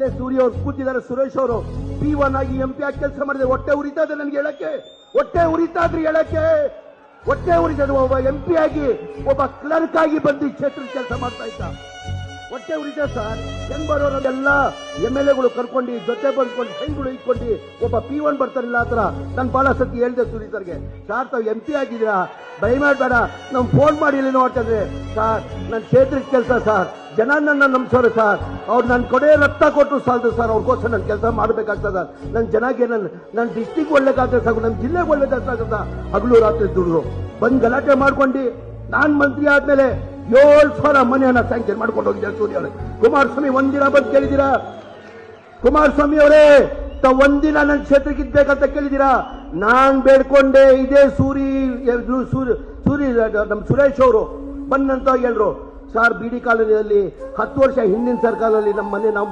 ಇಲ್ಲೇ ಸೂರ್ಯ ಅವ್ರು ಕೂತಿದ್ದಾರೆ, ಸುರೇಶ್ ಅವರು. ಪಿ ಒನ್ ಆಗಿ ಎಂ ಪಿ ಆಗಿ ಕೆಲಸ ಮಾಡಿದೆ, ಹೊಟ್ಟೆ ಉರಿತಾ ನನಗೆ ಹೇಳಕ್ಕೆ. ಹೊಟ್ಟೆ ಉರಿತಾ ಇದ್ರಿ ಹೇಳಕ್ಕೆ. ಹೊಟ್ಟೆ ಉರಿತಾ ಒಬ್ಬ ಎಂ ಪಿ ಆಗಿ, ಒಬ್ಬ ಕ್ಲರ್ಕ್ ಆಗಿ ಬಂದು ಈ ಕ್ಷೇತ್ರದ ಕೆಲಸ ಮಾಡ್ತಾ ಇದ್ದ. ಹೊಟ್ಟೆ ಉರಿತ ಸರ್. ಹೆಂಗ್ ಬರೋರೆಲ್ಲ ಎಂ ಎಲ್ ಎಗಳು ಕರ್ಕೊಂಡು, ಜೊತೆ ಬಂದ್ಕೊಂಡು ಕೈಗಳು ಇಟ್ಕೊಂಡು, ಒಬ್ಬ ಪಿ ಒನ್ ಬರ್ತಾರಿಲ್ಲ ಥರ. ತನ್ನ ಬಹಳ ಸತಿ ಹೇಳ್ದೆ ಸುನೀತರ್ಗೆ. ಸಾರ್, ತಾವು ಎಂ ಪಿ ಆಗಿದ್ದೀರಾ? ಮಾಡಬೇಡ. ನಮ್ಗೆ ಫೋನ್ ಮಾಡಿ ಇಲ್ಲಿ ನೋಡ್ತಾ ಸರ್ ನನ್ನ ಕ್ಷೇತ್ರಕ್ಕೆ ಕೆಲಸ ಸರ್. ಜನ ನನ್ನ ನಂಬಿಸೋರು ಸರ್. ಅವ್ರು ನನ್ನ ಕೊಡೆ ರಕ್ತ ಕೊಟ್ಟು ಸಾಲದು ಸರ್. ಅವ್ರಿಗೋಸ್ಕರ ನನ್ನ ಕೆಲಸ ಮಾಡಬೇಕಾಗ್ತದ. ನನ್ನ ಜನಕ್ಕೆ ನನ್ನ ನನ್ನ ಡಿಸ್ಟಿಕ್ ಒಳ್ಳೇದಾಗ್ತದೆ ಸಾಕು ನನ್ನ ಜಿಲ್ಲೆಗೆ ಒಳ್ಳೇದಾಗ್ತದ ಹಗಲು ರಾತ್ರಿ ದುಡ್ರು ಬಂದು ಗಲಾಟೆ ಮಾಡ್ಕೊಂಡು. ನಾನು ಮಂತ್ರಿ ಆದ್ಮೇಲೆ ಏಳು ಸಾವಿರ ಮನೆಯನ್ನ ಸ್ಯಾಂಕ್ಷನ್ ಮಾಡ್ಕೊಂಡು ಹೋಗಿದ್ದೆ ಸೂರ್ಯ ಅವರೇ. ಕುಮಾರಸ್ವಾಮಿ ಒಂದಿನ ಬಂದು ಕೇಳಿದ್ದೀರಾ? ಕುಮಾರಸ್ವಾಮಿ ಅವರೇ, ತ ಒಂದಿನ ನನ್ನ ಕ್ಷೇತ್ರಕ್ಕೆ ಇದ್ಬೇಕಂತ ಕೇಳಿದ್ದೀರಾ? ನಾನು ಬೇಡ್ಕೊಂಡೆ, ಇದೇ ಸೂರಿ ಇದು ಸೂರಿ ಸೂರಿ, ನಮ್ಮ ಸುರೇಶ್ ಅವರು. ಬಂದಂತ ಹೇಳ್ರು. ಸರ್ ಬಿಡಿ ಕಾಲೋನಿಯಲ್ಲಿ ಹತ್ತು ವರ್ಷ ಹಿಂದಿನ ಸರ್ಕಾರದಲ್ಲಿ ನಮ್ಮ ಮನೆ ನಾವು